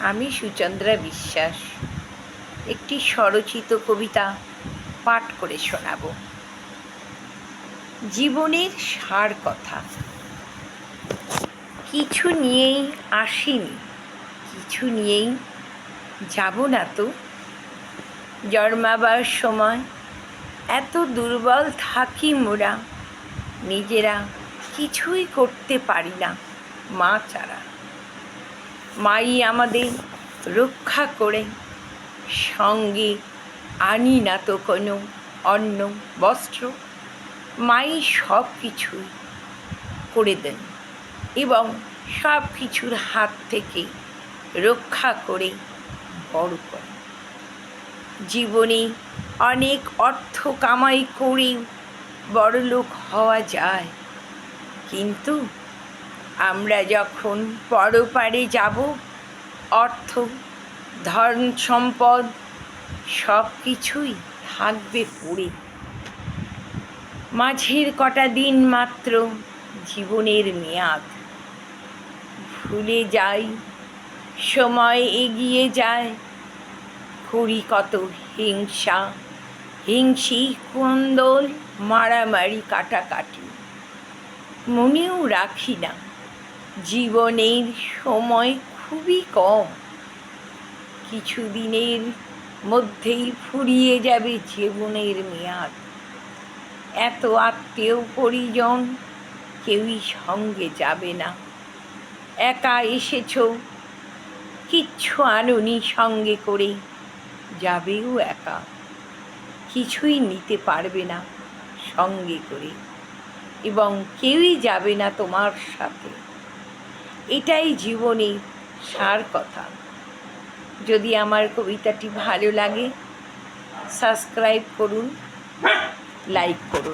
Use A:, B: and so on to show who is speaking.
A: আমি সুচন্দ্রা বিশ্বাস। একটি স্বরচিত কবিতা পাঠ করে শোনাব। জীবনের সার কথা। কিছু নিয়েই আসিনি, কিছু নিয়েই যাব না তো। জন্মাবার সময় এত দুর্বল থাকি মোরা, নিজেরা কিছুই করতে পারি না মা ছাড়া। মাই আমাদের রক্ষা করে। সঙ্গে আনি না তো কোনো অন্ন, বস্ত্র। মাই সব কিছুই করে দেন এবং সব কিছুর হাত থেকে রক্ষা করে বড় করে জীবনে অনেক অর্থ কামাই করে বড়লোক হওয়া যায়, কিন্তু আমরা যখন পরপারে যাব, অর্থ, ধন সম্পদ সব কিছুই থাকবে পড়ে। মাঝের কটা দিন মাত্র জীবনের মেয়াদ। ভুলে যাই, সময় এগিয়ে যায়। করি কত হিংসা, হিংসি, কুন্দল, মারামারি, কাটাকাটি। মনেও রাখি না। জীবনের সময় খুবই কম। কিছুদিনের মধ্যেই ফুরিয়ে যাবে জীবনের মেয়াদ। এত আত্মীয় পরিজন কেউই সঙ্গে যাবে না। একা এসেছ, কিচ্ছু আনুনি সঙ্গে করে যাবেও একা। কিছুই নিতে পারবে না সঙ্গে করে। এবং কেউই যাবে না তোমার সাথে। এটাই জীবনের সার কথা। যদি আমার কবিতাটি ভালো লাগে সাবস্ক্রাইব করুন লাইক করুন।